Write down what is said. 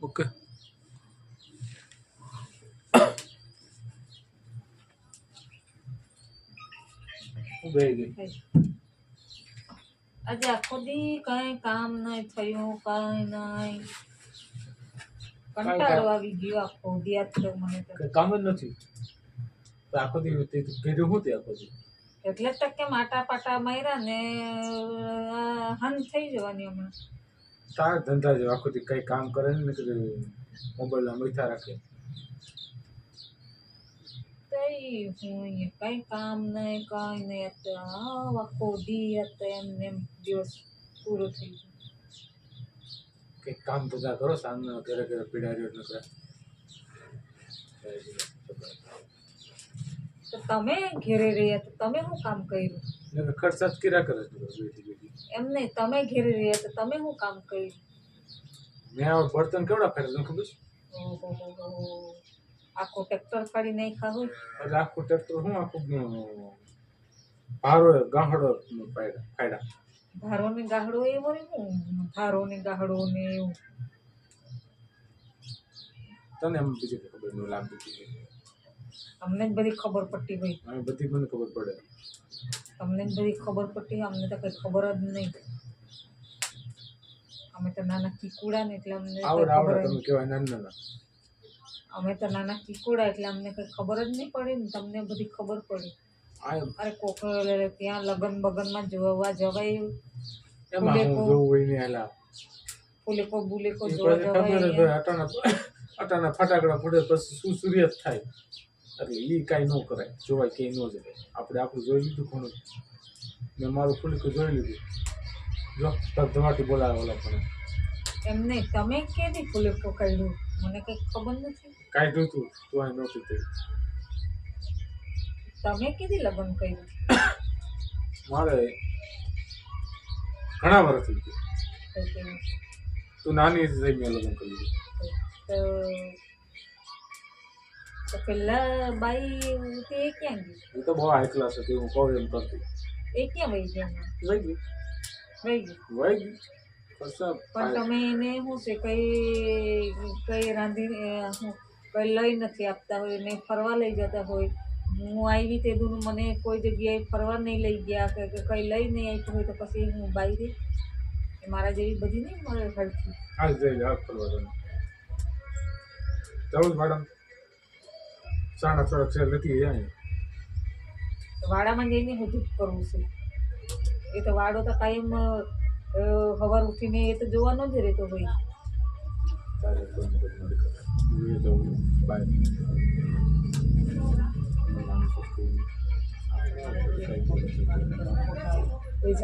Okay ગઈ આજે આખો દી કઈ કામ નહીં થયું કઈ નહીં. કંટાળો આવી ગયો આખો દી આટલો મને તો. કામ જ નથી. આખો દી તે હું તે આખો દી? એટલે તક કે માટા આટા પાટા માર્યા ને હન થઈ જવાની હમણાં. તાર ધંધા જેવા આખો દી કઈ કામ કરે ને કે મોબાઈલમાં મીઠા રાખે. કઈ કઈ કામ નહીં કઈ નહીં. અત્યારે આખો દી અત્યારે એમ એમ દિવસ પૂરો થઈ ગયો. કઈ કામ ધંધા કરો સાંજના ઘરે ઘરે પીડાર્યો નકરા તો તમે ઘેરે રહ્યા તો તમે શું કામ કર્યું? નકર ખર્ચ જ કર્યા કરે એમ નહીં તમે ઘેરી રહ્યા તો તમે શું કામ કર્યું? મેં આ બર્તન કેવડા ફેરે તને ખબર છે. આખો ટ્રેક્ટર કાઢી નાખ્યા હોય? એટલે આખું ટ્રેક્ટર હું આખું ભારો ગાહડો ફાડ્યા ભારો ને ગાહડો એ ને હું? ભારો ને ગાહડો ને એવું. તને એમ બીજી ખબર નહીં લાગતી અમને જ બધી ખબર પડતી ભાઈ બધી મને ખબર પડે. તમને જ બધી ખબર પડતી અમને તો કઈ ખબર જ નહીં. અમે તો નાના કીકુડા ને એટલે અમને આવડે આવડે તમે કહેવાય નાના નાના. અમે તો નાના કીકુડા એટલે અમને કઈ ખબર જ નહીં પડી ને તમને બધી ખબર પડી. અરે કોક ત્યાં લગન બગનમાં જોવા જવાય ફૂલેકો. જોવું બુલેકો જવાય અટાણા ફટાકડા ફૂટે પછી શું સૂર્ય થાય? એટલે એ કાંઈ ન કરાય. જોવાય કે ન જવાય આપણે આપણું જોઈ લીધું ઘણું મેં મારું ફૂલીકું જોઈ લીધું. જો ધબધમાટી બોલાવે ઓલા પણ એમ નહીં તમે કેદી ફૂલેકો કાઢ્યું? મને કંઈ ખબર નથી. કાંઈ જોતું તું આ નહોતું થયું તમે કેદી લગ્ન કર્યું? મારે ઘણા વર્ષ થઈ ગયા. તું નાની થઈ મેં લગ્ન કરી દીધું તો પેલા બાઈ તે ક્યાં ગઈ? એ તો બહુ હાઈ ક્લાસ હતી હું કહું એમ કરતી. એ ક્યાં વહી ગયા વહી ગઈ. વહી ગઈ? વહી ગઈ. પણ તમે એને શું છે કઈ કઈ રાંધીને શું કઈ લઈ નથી આપતા હોય ને ફરવા લઈ જતા હોય. હું આવી તે દૂર મને કોઈ જગ્યાએ ફરવા નહીં લઈ ગયા કે કંઈ લઈ નહીં આવી હોય તો પછી હું બાઈ રહી મારા જેવી બધી નહીં મળે હરખી મેડમ સાડા છ અક્ષર નથી જાય વાડામાં જઈને બધું જ કરવું છે. એ તો વાડો તો કાયમ હવાર ઉઠીને એ તો જોવાનો જ રહેતો હોય. એ જવું એ જ